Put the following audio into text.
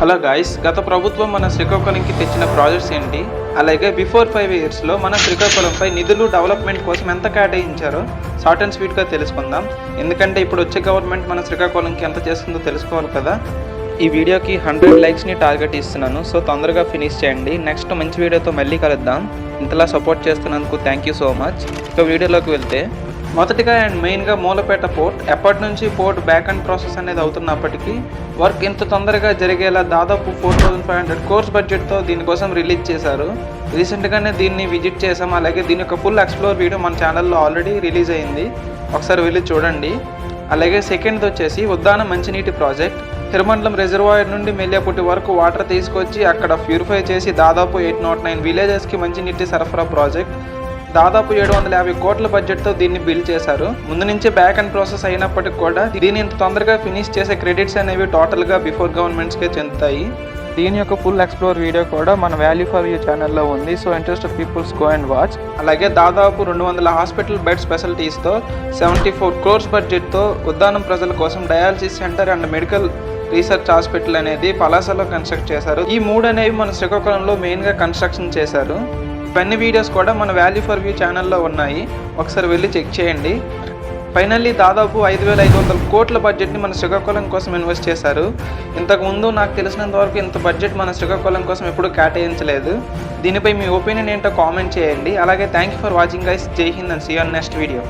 Hello guys గత ప్రభుత్వం మన శ్రీకాకుళంకి తెచ్చిన ప్రాజెక్ట్స్ ఏంటి? అలాగే బిఫోర్ ఫైవ్ ఇయర్స్లో మన శ్రీకాకుళంపై నిధులు డెవలప్మెంట్ కోసం ఎంత కేటాయించారో షార్ట్ అండ్ స్వీట్గా తెలుసుకుందాం. ఎందుకంటే ఇప్పుడు వచ్చే గవర్నమెంట్ మన శ్రీకాకుళంకి ఎంత చేస్తుందో తెలుసుకోవాలి కదా. ఈ వీడియోకి హండ్రెడ్ లైక్స్ని టార్గెట్ ఇస్తున్నాను. సో తొందరగా ఫినిష్ చేయండి. నెక్స్ట్ మంచి వీడియోతో మళ్ళీ కలుద్దాం. ఇంతలా సపోర్ట్ చేస్తున్నందుకు థ్యాంక్ యూ సో మచ్ ఇక వీడియోలోకి వెళ్తే మొదటిగా అండ్ మెయిన్గా మూలపేట పోర్ట్ ఎప్పటి నుంచి పోర్ట్ బ్యాక్ అండ్ ప్రాసెస్ అనేది అవుతున్నప్పటికీ వర్క్ ఇంత తొందరగా జరిగేలా దాదాపు four thousand five hundred crores బడ్జెట్తో దీనికోసం రిలీజ్ చేశారు. రీసెంట్గానే దీన్ని విజిట్ చేసాం అలాగే దీని యొక్క ఫుల్ ఎక్స్ప్లోర్ వీడియో మన ఛానల్లో ఆల్రెడీ రిలీజ్ అయింది. ఒకసారి వెళ్ళి చూడండి. అలాగే సెకండ్ వచ్చేసి ఉద్దాన మంచినీటి ప్రాజెక్ట్ తిరుమండలం రిజర్వాయర్ నుండి మెల్లియాపుట్టి వరకు వాటర్ తీసుకొచ్చి అక్కడ ప్యూరిఫై చేసి దాదాపు ఎయిట్ నాట్ నైన్ విలేజెస్కి మంచినీటి సరఫరా ప్రాజెక్ట్ దాదాపు ఏడు వందల యాభై కోట్ల బడ్జెట్తో దీన్ని బిల్డ్ చేశారు. ముందు నుంచే బ్యాక్ అండ్ ప్రాసెస్ అయినప్పటికీ కూడా దీన్ని ఇంత తొందరగా ఫినిష్ చేసే క్రెడిట్స్ అనేవి టోటల్గా బిఫోర్ గవర్నమెంట్స్కే చెందుతాయి. దీని యొక్క ఫుల్ ఎక్స్ప్లోర్ వీడియో కూడా మన వాల్యూ ఫర్ యూ ఛానల్లో ఉంది. So interested peoples go and watch అలాగే దాదాపు రెండు వందల హాస్పిటల్ బెడ్ స్పెషాలిటీస్తో సెవెంటీ ఫోర్ క్రోర్స్ బడ్జెట్తో ఉద్దానం ప్రజల కోసం dialysis centre and medical research hospital అనేది పలాసలో కన్స్ట్రక్ట్ చేశారు. ఈ మూడు అనేవి మన శ్రీకాకుళంలో మెయిన్గా కన్స్ట్రక్షన్ చేశారు. ఇవన్నీ వీడియోస్ కూడా మన వాల్యూ ఫర్ వ్యూ ఛానల్లో ఉన్నాయి. ఒకసారి వెళ్ళి చెక్ చేయండి. ఫైనల్లీ దాదాపు ఐదు వేల ఐదు వందల కోట్ల బడ్జెట్ని మన శ్రీకాకుళం కోసం ఇన్వెస్ట్ చేశారు. ఇంతకుముందు నాకు తెలిసినంత వరకు ఇంత బడ్జెట్ మన శ్రీకాకుళం కోసం ఎప్పుడూ కేటాయించలేదు. దీనిపై మీ ఒపీనియన్ ఏంటో కామెంట్ చేయండి. అలాగే thank you for watching guys జై Hind and see on next video